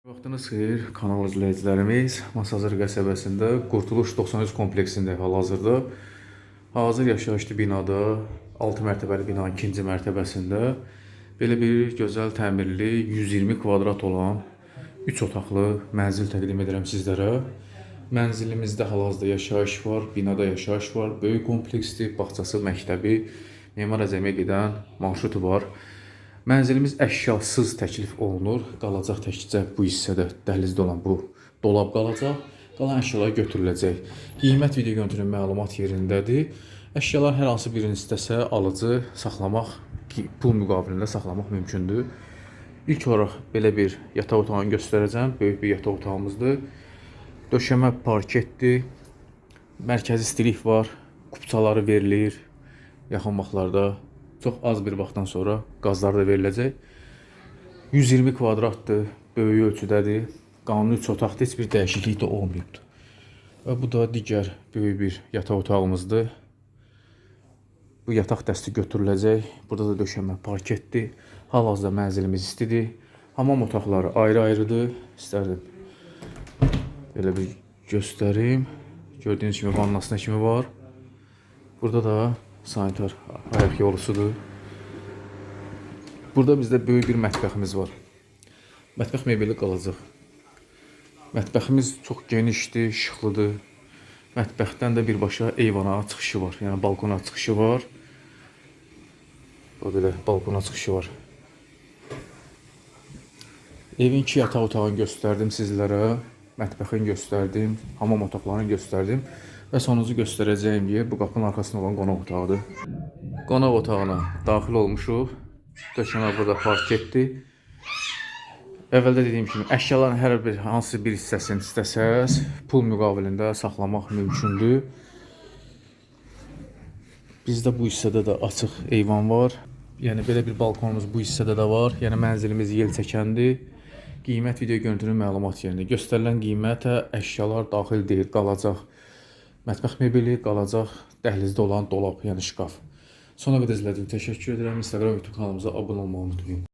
Vaxtınız xeyir, kanal izləyicilərimiz. Masazır qəsəbəsində Qurtuluş 93 kompleksində hal-hazırda hazır yaşayışlı binada 6 mərtəbəli binanın ikinci mərtəbəsində belə bir gözəl təmirli 120 kvadrat olan 3 otaqlı mənzil təqdim edirəm sizlərə. Mənzilimizdə hal-hazırda yaşayış var, binada yaşayış var, böyük kompleksdir, bağçası, məktəbi, Memar Əzəmiyə gedən marşrutu var. Mənzilimiz əşyasız təklif olunur. Qalacaq təkcə bu hissədə dəhlizdə olan bu dolab qalacaq. Qalan əşyalar götürüləcək. Qiymət video görüntünün məlumat yerindədir. Əşyalar hər hansı birini istəsə alıcı saxlamaq, pul müqabilində saxlamaq mümkündür. İlk olaraq belə bir yataq otağını göstərəcəm. Böyük bir yataq otağımızdır. Döşəmə parketdir. Mərkəzi stilik var. Kupçaları verilir. Yaxın vaxtlarda çox az bir vaxtdan sonra qazlar da veriləcək. 120 kvadratdır, böyük ölçüdədir. Qanuni üç otaqda heç bir dəyişiklik də olmayıbdır. Və bu da digər böyük bir yataq otağımızdır. Bu yataq dəsti götürüləcək. Burada da döşəmə parketdir. Hal-hazırda mənzilimiz istidir. Hamam otaqları ayrı-ayrıdır. İstərdim belə bir göstərim. Gördüyünüz kimi vannasına kimi var. Burada da sanitar ayaq yolusudur. Burada bizdə böyük bir mətbəximiz var. Mətbəx mebeli qalacaq. Mətbəximiz çox genişdir, işıqlıdır. Mətbəxdən də birbaşa eyvana çıxışı var. Yəni balkona çıxışı var. Bu belə balkona çıxışı var. Evin iki yataq otağını göstərdim sizlərə. Mətbəxini göstərdim, hamam otaqlarını göstərdim və sonuncu göstərəcəyim yer bu qapının arxasında olan qonaq otağıdır. Qonaq otağına daxil olmuşuq. Döşəmə burada parketdir. Əvvəldə dediyim kimi əşyaların hər bir hansı bir hissəsini istəsəz, pul müqabilində saxlamaq mümkündür. Bizdə bu hissədə də açıq eyvan var. Yəni belə bir balkonumuz bu hissədə də var. Yəni mənzilimiz yel çəkəndir. Qiymət video görüntünün məlumat yerində. Göstərilən qiymətə əşyalar daxil deyil, qalacaq. Mətbəx mebeli qalacaq, dəhlizdə olan dolab, yəni şkaf. Sona qədər izlədiyiniz üçün təşəkkür edirəm. Instagram, YouTube kanalımıza abunə olmağı unutmayın.